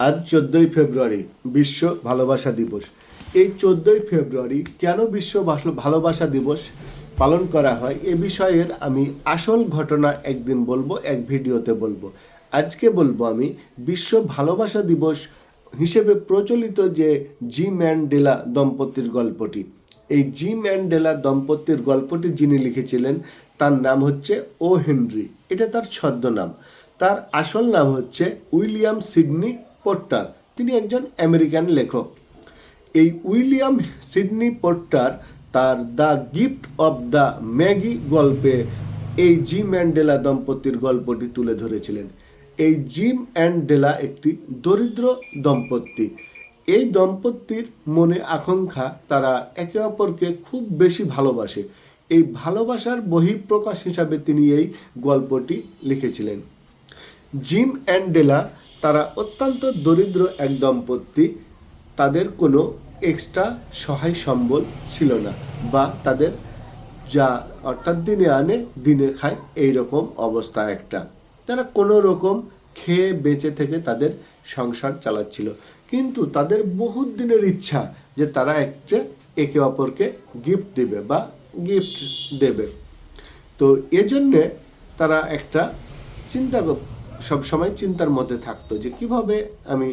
আজ চোদ্দোই ফেব্রুয়ারি, বিশ্ব ভালোবাসা দিবস। এই চোদ্দোই ফেব্রুয়ারি কেন বিশ্ব ভালো- ভালোবাসা দিবস পালন করা হয় এ বিষয়ের আমি আসল ঘটনা একদিন বলব, এক ভিডিওতে বলব। আজকে বলব আমি বিশ্ব ভালোবাসা দিবস হিসেবে প্রচলিত যে জি ম্যান্ডেলা দম্পতির গল্পটি। এই জি ম্যান্ডেলা দম্পতির গল্পটি যিনি লিখেছিলেন, তার নাম হচ্ছে ও হেনরি। এটা তার ছদ্মনাম। তার আসল নাম হচ্ছে উইলিয়াম সিডনি পোর্টার তিনি একজন আমেরিকান লেখক। এই উইলিয়াম সিডনি পোর্টার তার The Gift of the Magi গল্পে এই জি ম্যান্ডেলা দম্পতির গল্পটি তুলে ধরেছিলেন। এই জিম অ্যান্ড ডেলা একটি দরিদ্র দম্পতি। এই দম্পতির মনে আকাঙ্ক্ষা, তারা একে অপরকে খুব বেশি ভালোবাসে। এই ভালোবাসার বহিঃপ্রকাশ হিসাবে তিনি এই গল্পটি লিখেছিলেন। জিম অ্যান্ড ডেলা তারা অত্যন্ত দরিদ্র এক দম্পতি, তাদের কোনো এক্সট্রা সহায় সম্বল ছিল না বা তাদের যা অর্থাৎ দিনে আনে, দিনে খায় এই রকম অবস্থা একটা। তারা কোনো রকম খেয়ে, বেঁচে থেকে তাদের সংসার চালাচ্ছিল। কিন্তু তাদের বহুত দিনের ইচ্ছা যে তারা একটা একে অপরকে গিফট দেবে বা গিফট দেবে। তো এজন্যে তারা একটা চিন্তা সবসময় চিন্তার মধ্যে থাকতো যে কীভাবে আমি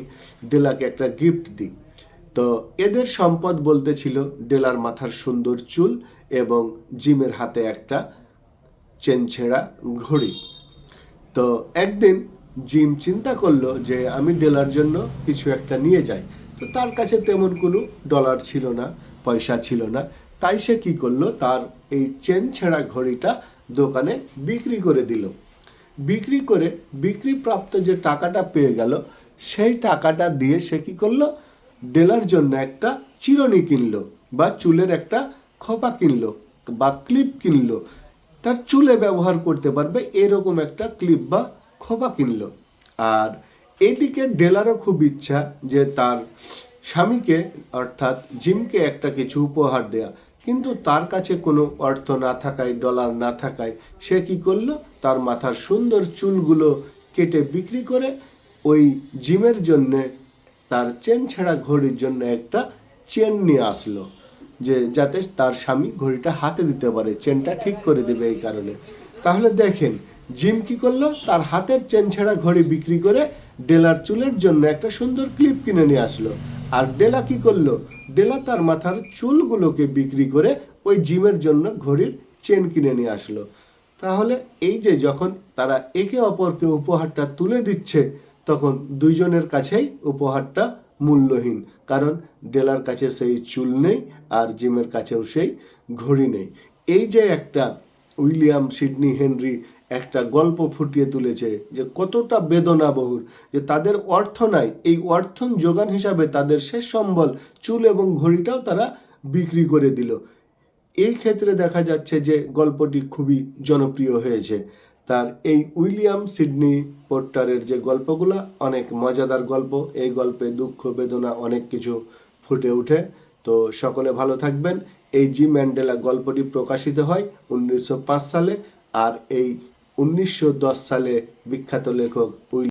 ডেলাকে একটা গিফট দিই। তো এদের সম্পদ বলতে ছিল ডেলার মাথার সুন্দর চুল এবং জিমের হাতে একটা চেন ছেঁড়া ঘড়ি। তো একদিন জিম চিন্তা করল যে আমি ডেলার জন্য কিছু একটা নিয়ে যাই। তো তার কাছে তেমন কোনো ডলার ছিল না, পয়সা ছিল না। তাই সে কি করল? তার এই চেন ছেঁড়া ঘড়িটা দোকানে বিক্রি করে দিল। বিক্রি করে বিক্রিপ্রাপ্ত যে টাকাটা পেয়ে গেল, সেই টাকাটা দিয়ে সে কি করল? ডেলার জন্য একটা চিরুনি কিনলো বা চুলের একটা খোপা কিনলো বা ক্লিপ কিনলো। তার চুলে ব্যবহার করতে পারবে এরকম একটা ক্লিপ বা খোপা কিনলো। আর এদিকে ডেলারও খুব ইচ্ছা যে তার স্বামীকে অর্থাৎ জিমকে একটা কিছু উপহার দেয়া। কিন্তু তার কাছে কোনো অর্থ না থাকায়, ডলার না থাকায় সে কি করল? তার মাথার সুন্দর চুলগুলো কেটে বিক্রি করে ওই জিমের জন্যে, তার চেন ছেঁড়া ঘড়ির জন্য একটা চেন নিয়ে আসলো, যে যাতে তার স্বামী ঘড়িটা হাতে দিতে পারে, চেনটা ঠিক করে দেবে এই কারণে। তাহলে দেখেন, জিম কি করল? তার হাতের চেন ছেঁড়া ঘড়ি বিক্রি করে, ডেলার চুলের জন্য একটা সুন্দর ক্লিপ কিনে নিয়ে আসলো। আর ডেলা কি করল? ডেলা তার মাথার চুলগুলোকে বিক্রি করে ওই জিমের জন্য ঘড়ির চেন কিনে নিয়ে আসলো। তাহলে এই যে যখন তারা একে অপরকে উপহারটা তুলে দিচ্ছে, তখন দুইজনের কাছেই উপহারটা মূল্যহীন, কারণ ডেলার কাছে সেই চুল নেই আর জিমের কাছেও সেই ঘড়ি নেই। এই যে একটা উইলিয়াম সিডনি হেনরি একটা গল্প ফুটিয়ে তুলেছে যে কতটা বেদনাবহুল যে তাদের অর্থ নাই। এই অর্থন যোগান হিসাবে তাদের শেষ সম্বল, চুল এবং ঘড়িটাও তারা বিক্রি করে দিল। এই ক্ষেত্রে দেখা যাচ্ছে যে গল্পটি খুবই জনপ্রিয় হয়েছে। তার এই উইলিয়াম সিডনি পোর্টারের যে গল্পগুলো অনেক মজাদার গল্প, এই গল্পে দুঃখ, বেদনা অনেক কিছু ফুটে ওঠে। তো সকলে ভালো থাকবেন। এই জি ম্যান্ডেলা গল্পটি প্রকাশিত হয় উনিশশো পাঁচ সালে আর এই উনিশশো দশ সালে বিখ্যাত লেখক উইল